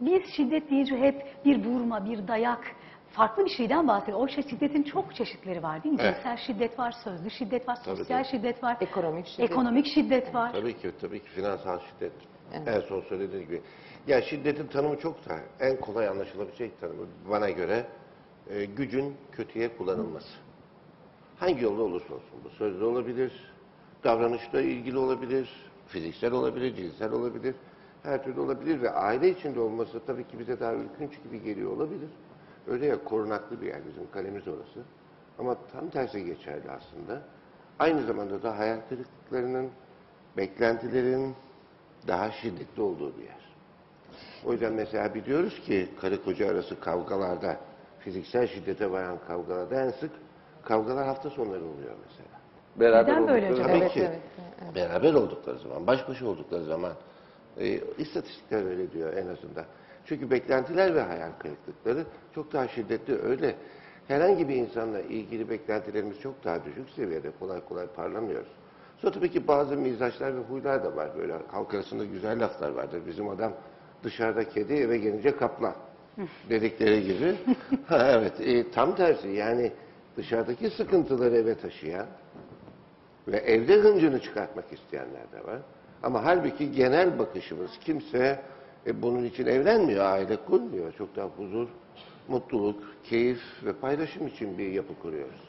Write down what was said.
Biz şiddet deyince hep bir vurma, bir dayak, farklı bir şeyden bahsediyoruz. Oysa şiddetin çok çeşitleri var değil mi? Evet. Cinsel şiddet var, sözlü şiddet var, Tabii, sosyal tabii. şiddet var, Ekonomik şiddet. ekonomik şiddet var. Tabii ki, tabii ki finansal şiddet. Evet. En son söylediğim gibi. Ya şiddetin tanımı çok da en kolay anlaşılabilecek tanımı bana göre e, gücün kötüye kullanılması. Hangi yolda olursa olsun bu sözlü olabilir, davranışla ilgili olabilir, fiziksel olabilir, cinsel olabilir, her türlü olabilir ve aile içinde olması tabii ki bize daha ürkünç gibi geliyor olabilir. Öyle ya korunaklı bir yer bizim kalemiz orası. Ama tam tersi geçerli aslında. Aynı zamanda da hayal kırıklıklarının, beklentilerin daha şiddetli olduğu bir yer. O yüzden mesela biliyoruz ki karı koca arası kavgalarda, fiziksel şiddete varan kavgalarda en sık kavgalar hafta sonları oluyor mesela. Beraber Neden böyle oldukları acaba? zaman Evet, ki, evet, evet. beraber oldukları zaman, baş başa oldukları zaman e, istatistikler öyle diyor en azından. Çünkü beklentiler ve hayal kırıklıkları çok daha şiddetli öyle. Herhangi bir insanla ilgili beklentilerimiz çok daha düşük seviyede kolay kolay parlamıyoruz. Sonra tabii ki bazı mizaçlar ve huylar da var böyle. Halk arasında güzel laflar vardır. Bizim adam dışarıda kedi eve gelince kaplan dedikleri gibi. ha, evet e, tam tersi yani dışarıdaki sıkıntıları eve taşıyan ve evde hıncını çıkartmak isteyenler de var. Ama halbuki genel bakışımız kimse e, bunun için evlenmiyor, aile kurmuyor. Çok daha huzur, mutluluk, keyif ve paylaşım için bir yapı kuruyoruz.